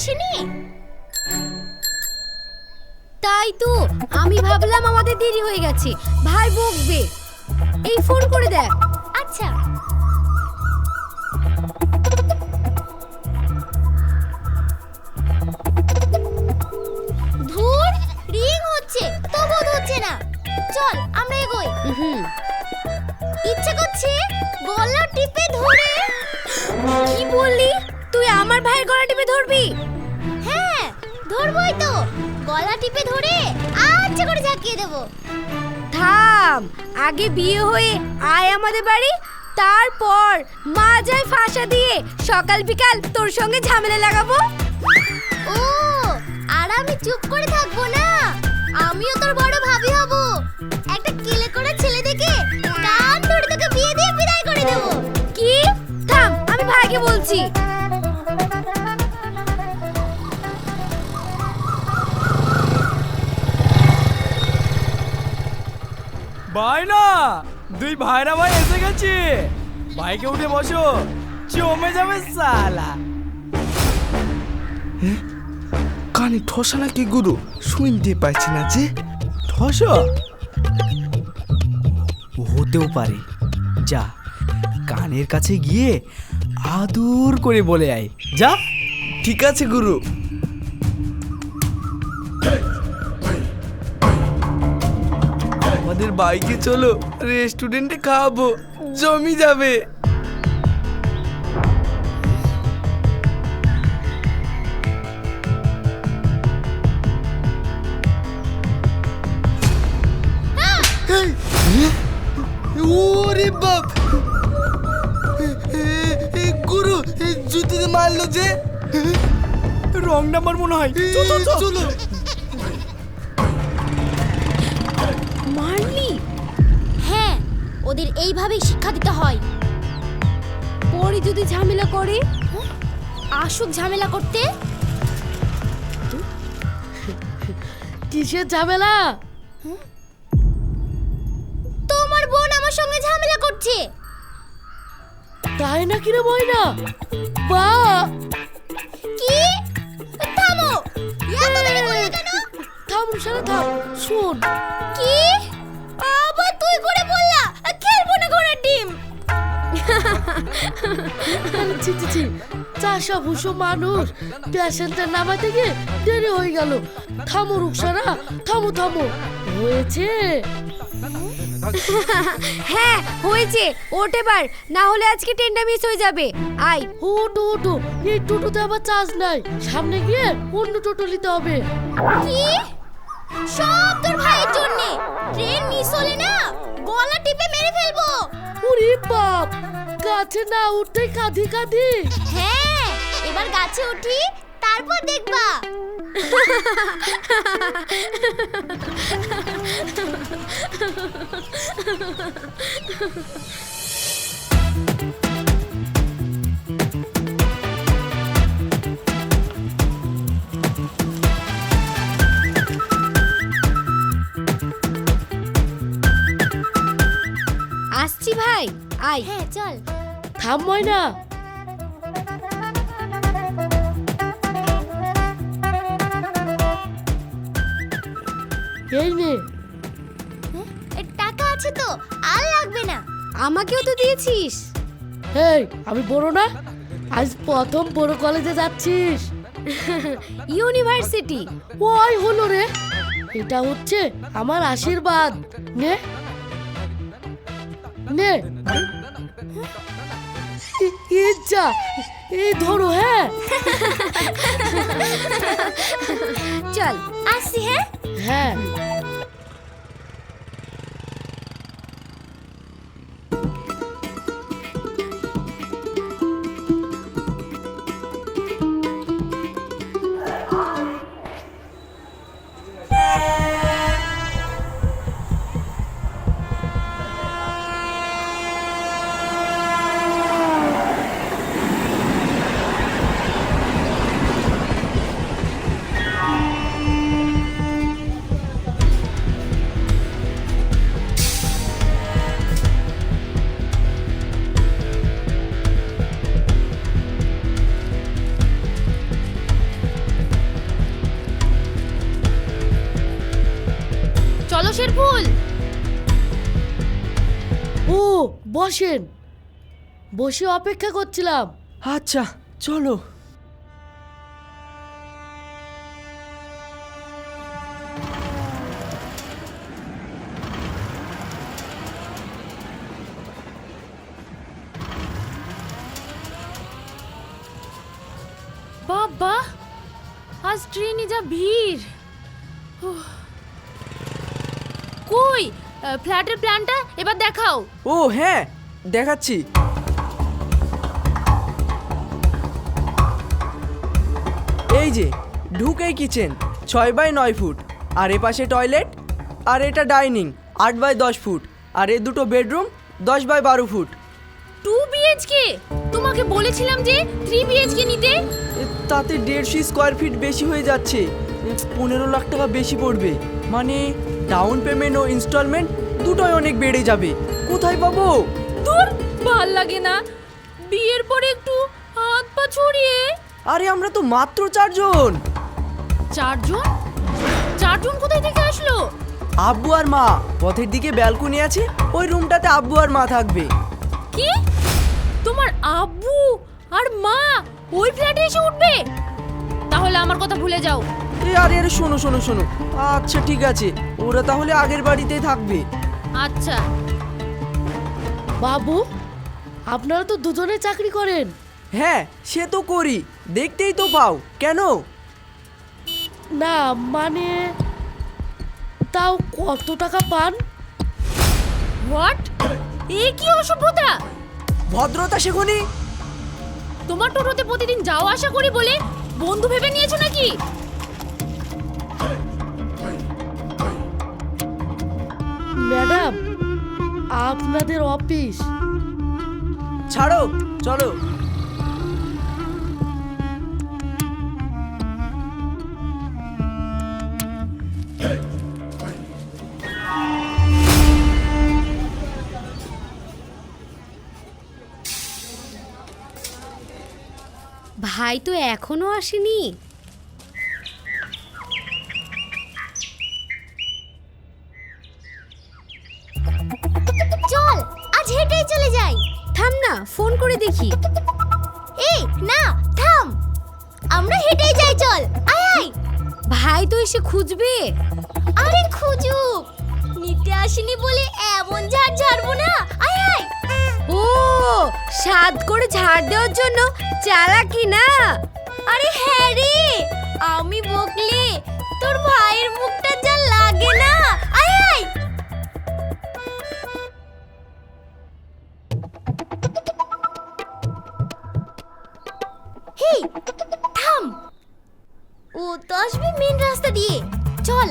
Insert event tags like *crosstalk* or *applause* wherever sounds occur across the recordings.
আসেনি? তাই তো আমি ভাবলাম আমাদের দেরি হয়ে গেছে। ভাই বকবে। এই ফোন করে দেখ। আচ্ছা। ধুর রিং হচ্ছে তবুও ধরছে না। চল আমরা এগোই। ইচ্ছে করছে গলা টিপে ধরে। কি বললি? তুই আমার ভাইয়ের গলা টিপে ধরবি? ধরবই তো। গলা টিপে ধরে আচ্ছা করে ঝাঁকিয়ে দেবো। থাম আগে বিয়ে হয়ে আয় আমাদের বাড়ি তারপর মা যায় ফাঁসা দিয়ে সকাল বিকাল তোর সঙ্গে ঝামেলা লাগাবো। ও আর আমি চুপ করে থাকব না? আমিও তোর বড় ভাবি হব। একটা কেলে করে ছেলে দেখে কান ধরে তোকে বিয়ে দিয়ে বিদায় করে দেবো। কি? থাম আমি ভাইকে বলছি। ভাই না দুই ভাইরা ভাই এসে গেছে। বাইকে উঠে বসো জমে যাবে সালা। কানে ঠসা নাকি গুরু? শুনতে পাচ্ছি না যে। ঠসো? হতেও পারে। যা কানের কাছে গিয়ে আদর করে বলে আয়। যা ঠিক আছে গুরু। বাইকে চলো রেস্টুরেন্টে খাওয়াবো জমি যাবে। ওরে বাপ! এ, গুরু এ, জুতিতে মারলো যে। রং নাম্বার মনে হয়। চলো। ওদের এইভাবেই শিক্ষা দিতে হয়। পরে যদি ঝামেলা করে আসুক ঝামেলা করতে। কিসের ঝামেলা? তোমার বোন আমার সঙ্গে ঝামেলা করছে। তাই না কিরে ময়না? বা! কি? থামো। থাম সারা থাম। শোন। কি? ছি ছি ছি। চাষা ভুষো মানুষ প্যাসেঞ্জার নামাতে গিয়ে দেরি হয়ে গেল। থামো রুকসানা থামো থামো। হয়েছে? হ্যাঁ হয়েছে। ওঠ এবার না হলে আজকে ট্রেনটা মিস হয়ে যাবে। আয়। ওটো ওটো এই টোটোতে আবার চার্জ নাই। সামনে গিয়ে অন্য টোটো নিতে হবে। কি? সব তোর ভাইয়ের জন্য। ট্রেন মিস হলে না গলা টিপে মেরে ফেলব। ওরে বাপ গাছে না উঠতে কাঁদি কাঁদি। হ্যাঁ এবার গাছে উঠি তারপর দেখবা। *laughs* আসছি ভাই আয়। হ্যাঁ চল। থাম ময়না। এই নে। এ, টাকা আছে তো আর লাগবে না। আমাকেও তো দিয়েছিস। এই আমি বড় না? আজ প্রথম বড় কলেজে যাচ্ছিস। *laughs* ইউনিভার্সিটি ওই হলো রে। এটা হচ্ছে আমার আশীর্বাদ। নে। নে। যা এই ধরো হ্যাঁ। চল আসি হ্যাঁ। হ্যাঁ। বসেন। বসে অপেক্ষা করছিলাম। আচ্ছা চলো। বাবা আজ ট্রেনে যা ভিড়। কই? ফ্ল্যাটের প্ল্যানটা এবার দেখাও। ও হ্যাঁ দেখাচ্ছি। এই যে ঢুকেই কিচেন ছয় বাই নয় ফুট। আর এ পাশে টয়লেট আর এটা ডাইনিং আট বাই দশ ফুট। আর এ দুটো বেডরুম দশ বাই বারো ফুট। টু বিএইচকে তোমাকে বলেছিলাম যে থ্রি বিএইচকে নিতে। তাতে দেড়শো স্কোয়ার ফিট বেশি হয়ে যাচ্ছে। পনেরো লাখ টাকা বেশি পড়বে। মানে ডাউন পেমেন্ট ও ইনস্টলমেন্ট দুটোই অনেক বেড়ে যাবে। কোথায় পাবো? দূর ভালো লাগে না। বিয়ের পরে একটু হাত পা ছড়িয়ে। আরে আমরা তো মাত্র চারজন। চারজন? চারজন কোথায় থেকে আসলো? আব্বু আর মা পথের দিকে ব্যালকনি আছে ওই রুমটাতে আব্বু আর মা থাকবে। কি? তোমার আব্বু আর মা ওই ফ্ল্যাটে এসে উঠবে? তাহলে আমার কথা ভুলে যাও। এই আরে আরে শোনো শোনো শোনো। আচ্ছা ঠিক আছে। ওরা তাহলে আগের বাড়িতেই থাকবে। আচ্ছা। বাবু আপনারা তো দুজনে চাকরি করেন। হ্যাঁ সে তো করি। দেখতেই তো পাও। কেন? না মানে তাও কত টাকা পান? হোয়াট? এ কি অসভ্যতা? ভদ্রতা শেখনি তোমার টোটোতে প্রতিদিন যাওয়া আসা করি বলে বন্ধু ভেবে নিয়েছো নাকি? ম্যাডাম আপনাদের অফিস। ছাড়ো চলো। ভাই তো এখনও আসেনি। ফোন করে দেখি। এই না থাম। আমরা হেঁটেই যাই চল। আয় আয়। ভাই তো এসে খুঁজবে। আরে খুঁজুক নিতে আসেনি বলে এমন ঝাড় ঝাড়বো না। আয় আয়। ও সাদ করে ঝাড় দেওয়ার জন্য চালাকি না? আরে হ্যাঁ রে আমি বকলে তোর ভাইয়ের মুখটা যা লাগে না। আয় আয়। থাম। ও তো আসবে মেন রাস্তা দিয়ে। চল,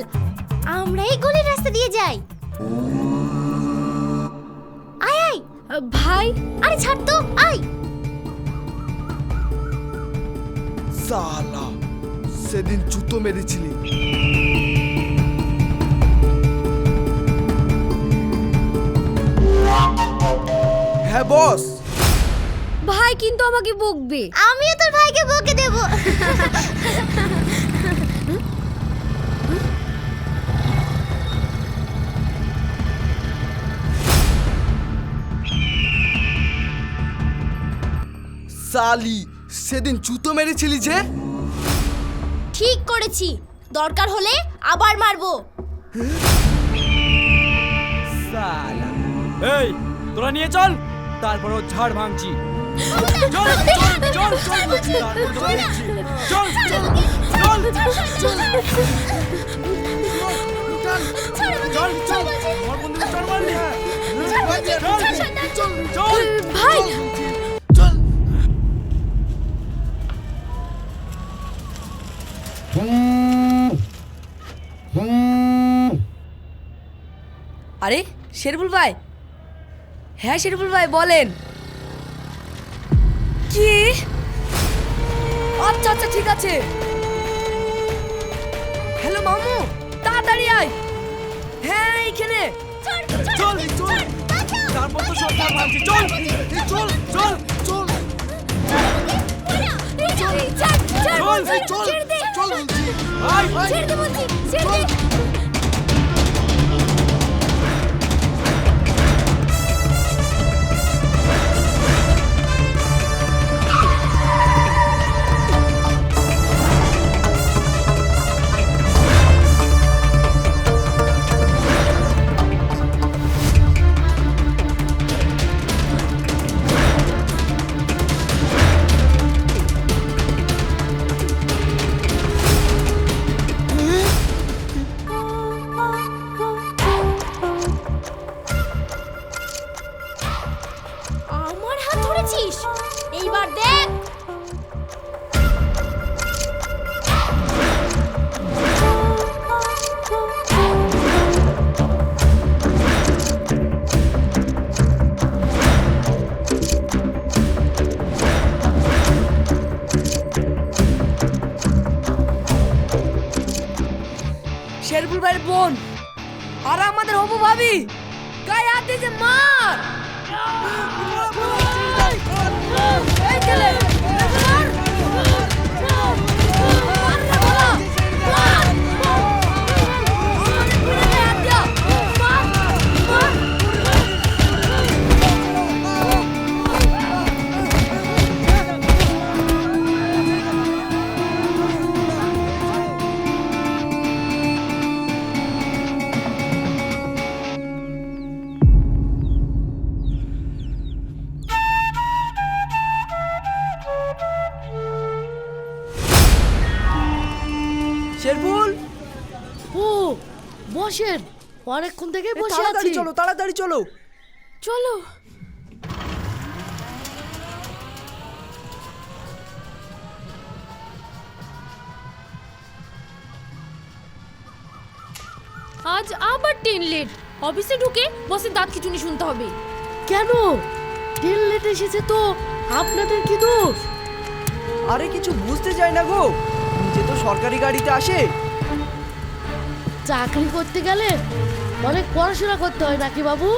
আমরা এই গলির রাস্তা দিয়ে যাই। আয় আয়। ভাই, আরে ছাড় তো, আয়। সালা, সেদিন জুতো মেরেছিলি। হ্যাঁ বস। ভাই কিন্তু আমাকে বকবে। আমিও তোর ভাইকে বকে দেব। সালি সেদিন জুতো মেরেছিলি যে? ঠিক করেছি। দরকার হলে আবার মারবো। সালা। এই তোরা নিয়ে চল তারপর ও ঝাড় ভাঙছি। আরে শেরবুল ভাই। হ্যাঁ শেরবুল ভাই বলেন। চল চল চল বলছি তারপর তো বলছি। চল চল চল চল চল আমার বন্ধুকে চল মারলি চল চল ভাই চল। আরে শেরবুল ভাই হ্যাঁ শেরবুল ভাই বলেন কি আচ্ছা আচ্ছা ঠিক আছে হ্যালো মামু তাড়াতাড়ি আয় হ্যাঁ এইখানে চল চল চল তো সব ঝাড় ভাঙছি চল চল চল চল চল চল চল বলছি আয় ছেড়ে দে বলছি ছেড়ে দে। নাকি অনেকক্ষণ থেকে বসে তাড়াতাড়ি আছি। চলো তাড়াতাড়ি চলো। চলো। আজ আবার ট্রেন লেট অফিসে ঢুকে বসের দাঁত খিচুনি শুনতে হবে। কেন? ট্রেন লেট এসেছে তো আপনাদের কি দোষ? আরে কিছু বুঝতে চাই না গো। নিজে তো সরকারি গাড়িতে আসে। চাকরি করতে গেলে অনেক পড়াশোনা করতে হয় নাকি বাবু?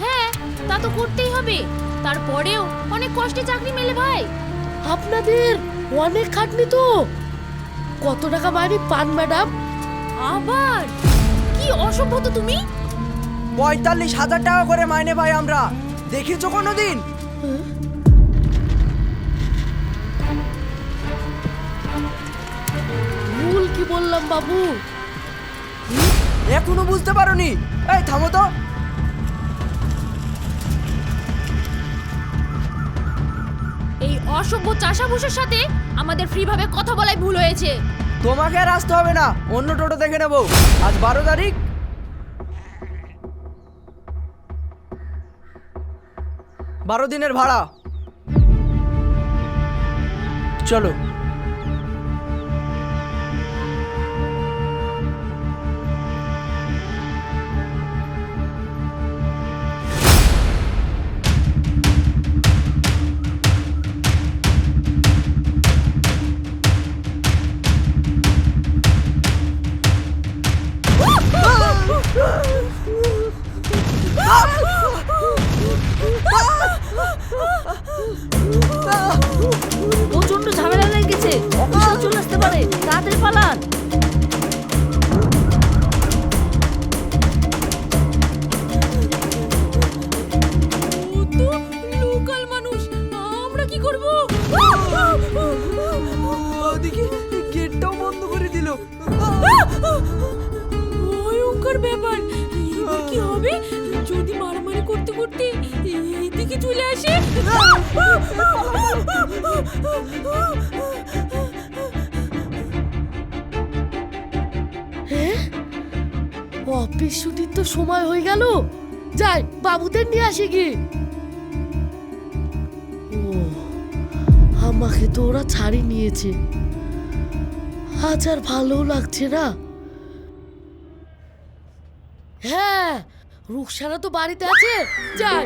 হ্যাঁ তা তো করতেই হবে। তারপরেও অনেক কষ্টে চাকরি মেলে ভাই। আপনাদের অনেক খাটনি তো। কত টাকা মাইনে পান ম্যাডাম? আবার? কি অসভ্য তো তুমি? পঁয়তাল্লিশ হাজার টাকা করে মাইনে পাই আমরা। দেখেছ কোনোদিন? ভুল কি বললাম বাবু? এখনও বুঝতে পারোনি। এই থামো তো। এই অসভ্য চাষাভুষের সাথে আমাদের ফ্রি ভাবে কথা বলাই ভুল হয়েছে। তোমাকে আর আসতে হবে না অন্য টোটো দেখে নেব। আজ বারো তারিখ। বারো দিনের ভাড়া। চলো। অফিস ছুটির তো সময় হয়ে গেল। যাই, বাবুদের নিয়ে আসি কি ও আমাকে তো ওরা ছাড়ি নিয়েছে। আজ আর ভালো লাগছে না। হ্যাঁ রুকসানা তো বাড়িতে আছে। যাই।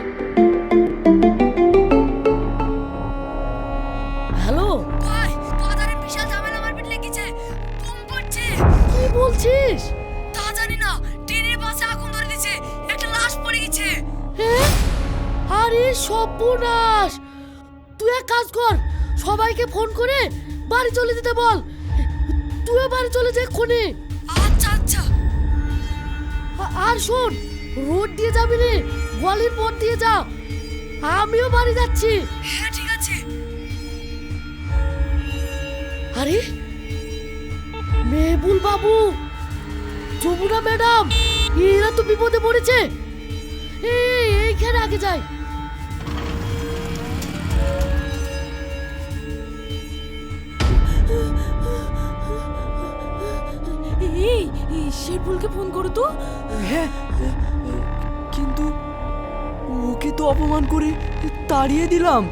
সর্বনাশ। তুই এক কাজ কর সবাইকে ফোন করে বাড়ি চলে যেতে বল। তুইও বাড়ি চলে যা এক্ষুনি। আচ্ছা আচ্ছা। আর শোন রোড দিয়ে যাবি রে গলির পথ দিয়ে যা। আমিও বাড়ি যাচ্ছি। হ্যাঁ ঠিক আছে। আরে মেহবুল বাবু যমুনা ম্যাডাম এরা তো বিপদে পড়েছে। এই এইখানে আগে যাই। শেরপুলকে ফোন করো তো? হ্যাঁ কিন্তু ওকে তো অপমান করে তাড়িয়ে দিলাম।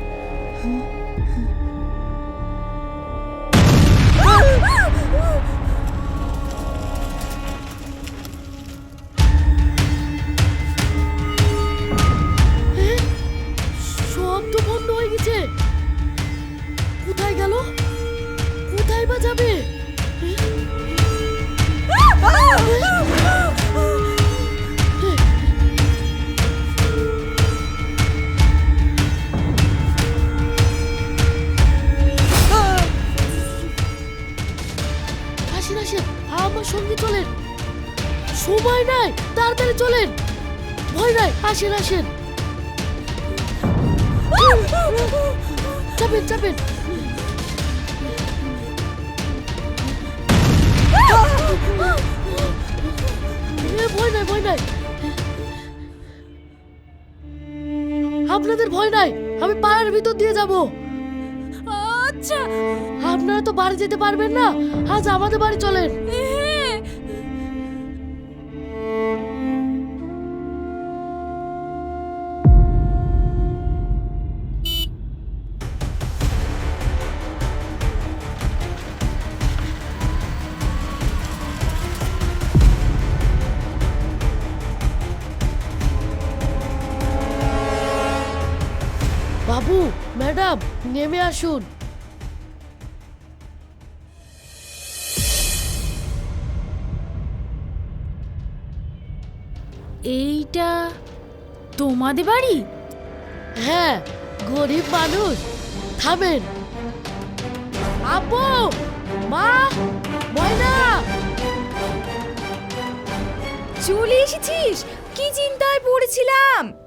আপনাদের ভয় নাই? আমি পাড়ার ভিতর দিয়ে যাব। আচ্ছা আপনারা তো বাড়ি যেতে পারবেন না। আজ আমাদের বাড়ি চলেন। নেমে আসুন। এইটা তোমাদের বাড়ি? হ্যাঁ গরিব মানুষ। থামেন। আব্বু মা, ময়না! চলে এসেছিস? কি চিন্তায় পড়েছিলাম?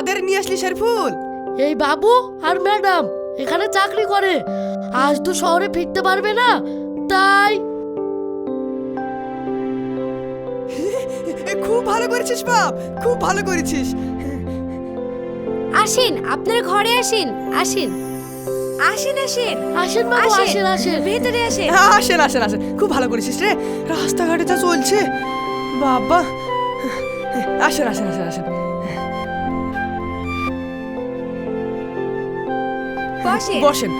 কাদের নিয়ে আসলি শেরফুল? এই বাবু আর ম্যাডাম এখানে চাকরি করে। আজ তো শহরে ফিরতে পারবে না তাই। খুব ভালো করেছিস বাপ খুব ভালো করেছিস। আসেন আপনার ঘরে আসেন আসেন। আসেন আসেন। আসেন বাবু আসেন আসেন ভেতরে আসেন। আসেন আসেন আসেন। খুব ভালো করেছিস রে। রাস্তাঘাটে যা চলছে। বাবা। আসেন আসেন আসেন আসেন। বসেন। বসেন।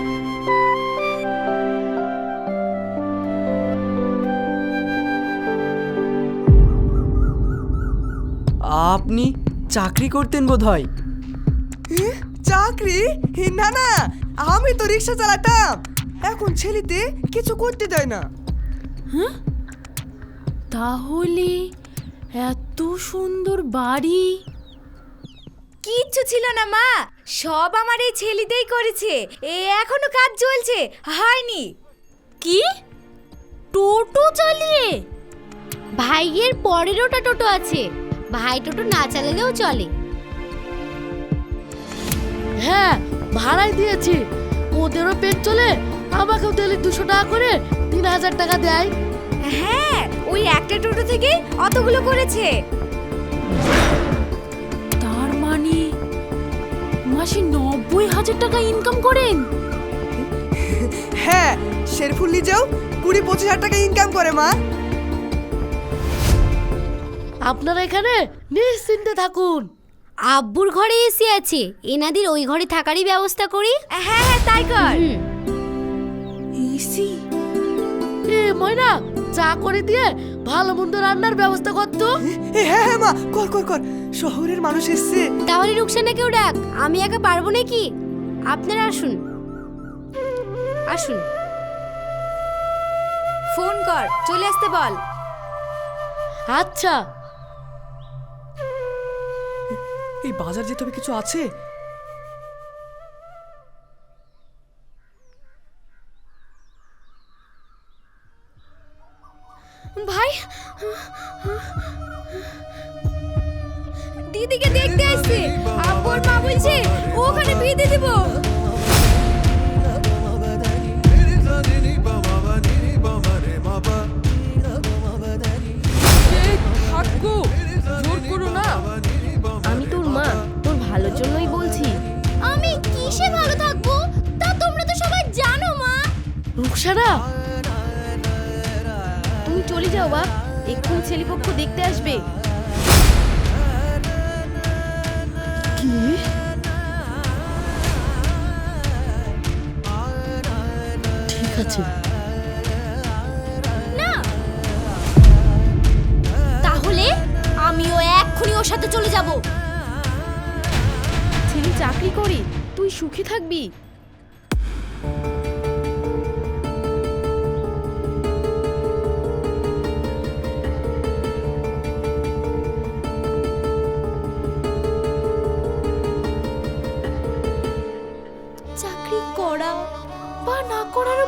আপনি চাকরি করতেন বোধ হয় চাকরি? না না আমি তো রিক্সা চালাতাম। এখন ছেলেতে কিছু করতে দেয় না। তাহলে এত সুন্দর বাড়ি। কিচ্ছু ছিল না মা। সব আমার এই ছেলেতেই করেছে। এ এখনও কাজ চলছে। হয়নি। কি? টোটো চালিয়ে? ভাইয়ের পরেরওটা টোটো আছে। ভাই টোটো না চালালেও চলে। হ্যাঁ ভাড়াই দিয়েছি। ওদেরও পেট চলে আমাকেও ডেলি দুশো টাকা করে তিন হাজার টাকা দেয়। হ্যাঁ ওই একটা টোটো থেকে অতগুলো করেছে। মাসে নব্বই হাজার টাকা ইনকাম করেন? হ্যাঁ শেরফুল নিজেও কুড়ি পঁচিশ হাজার টাকা ইনকাম করে মা। আপনারা এখানে নিশ্চিন্তে থাকুন। আব্বুর ঘরে এসি আছে। এনাদের ওই ঘরে থাকারই ব্যবস্থা করি। হ্যাঁ হ্যাঁ তাই কর। ইসি এ ময়না চা করে দিয়ে ভালো মন্দ রান্নার ব্যবস্থা করতো হ্যাঁ হ্যাঁ মা কর কর কর। শহরের মানুষ এসছে। তাহলে রুকসানাকেও ডাক আমি একা পারব নাকি? আপনারা আসুন। আসুন। ফোন কর চলে আসতে বল। আচ্ছা। এই বাজার যেতে হবে কিছু আছে? দিদিকে দেখতে আসছে। আব্বুর মা বলছে ওখানে বিয়ে দেব। আমি তোর মা তোর ভালোর জন্যই বলছি। আমি কিসে ভালো থাকব? তা তোমরা তো সবাই জানো মা। রুকসানা তুমি চলে যাও বাপ এক্ষুনি ছেলেপক্ষ দেখতে আসবে। কি? ঠিক আছে। না! তাহলে আমিও এক্ষুনি ওর সাথে চলে যাব। ছেলে চাকরি করে তুই সুখী থাকবি।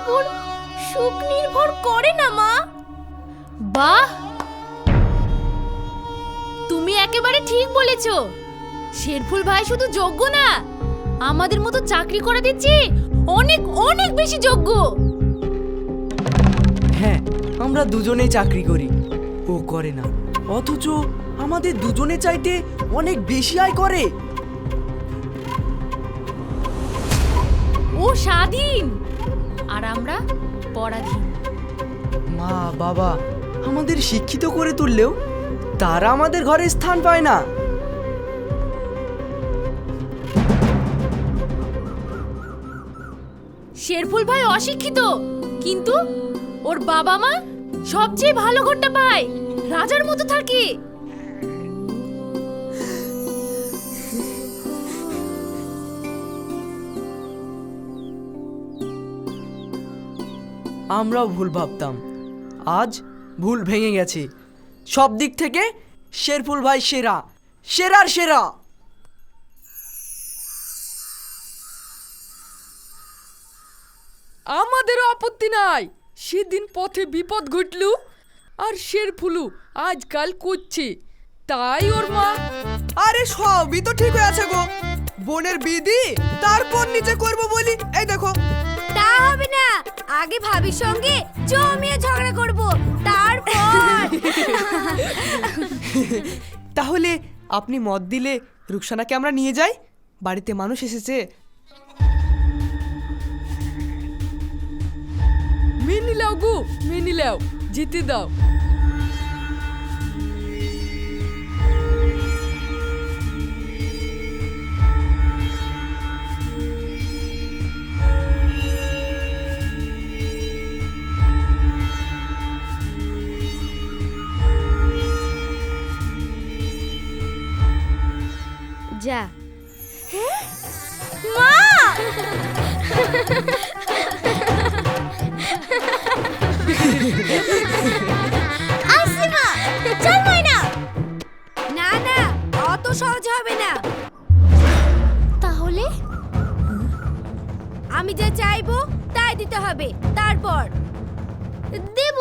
উপর সুখ নির্ভর করে না মা। বাহ! তুমি একেবারে ঠিক বলেছ। শেরফুল ভাই শুধু যোগ্য না আমাদের মতো চাকরি করে দিচ্ছি অনেক অনেক বেশি যোগ্য। হ্যাঁ আমরা দুজনেই চাকরি করি। ও করে না অথচ আমাদের দুজনে চাইতে অনেক বেশি আয় করে। ও স্বাধীন। আর আমরা পরাধীন। মা বাবা আমাদের শিক্ষিত করে তুললেও তারা আমাদের ঘরে স্থান পায় না। শেরফুল ভাই অশিক্ষিত কিন্তু ওর বাবা মা সবচেয়ে ভালো ঘরটা পায়। রাজার মতো থাকে। আমরাও ভুল ভাবতাম। আজ ভুল ভেঙে গেছে। সব দিক থেকে শেরফুল ভাই সেরা সেরার সেরা। আমাদের আপত্তি নাই। সেদিন পথে বিপদ ঘটলু আর শেরফুলু আজকাল করছে তাই ওর মা আরে সবই তো ঠিক হয়ে আছে গো। বোনের বিদি তারপর নিচে করব বলি। এই দেখো। তা হবে না। আগে ভাবির সঙ্গে জমিয়ে ঝগড়া করব। তারপর। তাহলে আপনি মদ দিলে রুকসানাকে আমরা নিয়ে যাই? বাড়িতে মানুষ এসেছে। মেনে লাও গো মেনে লাও জিতে দাও। যা মা! আসি চল ময়না! না না অত সহজ হবে না। তাহলে? আমি যা চাইব তাই দিতে হবে। তারপর? দেব।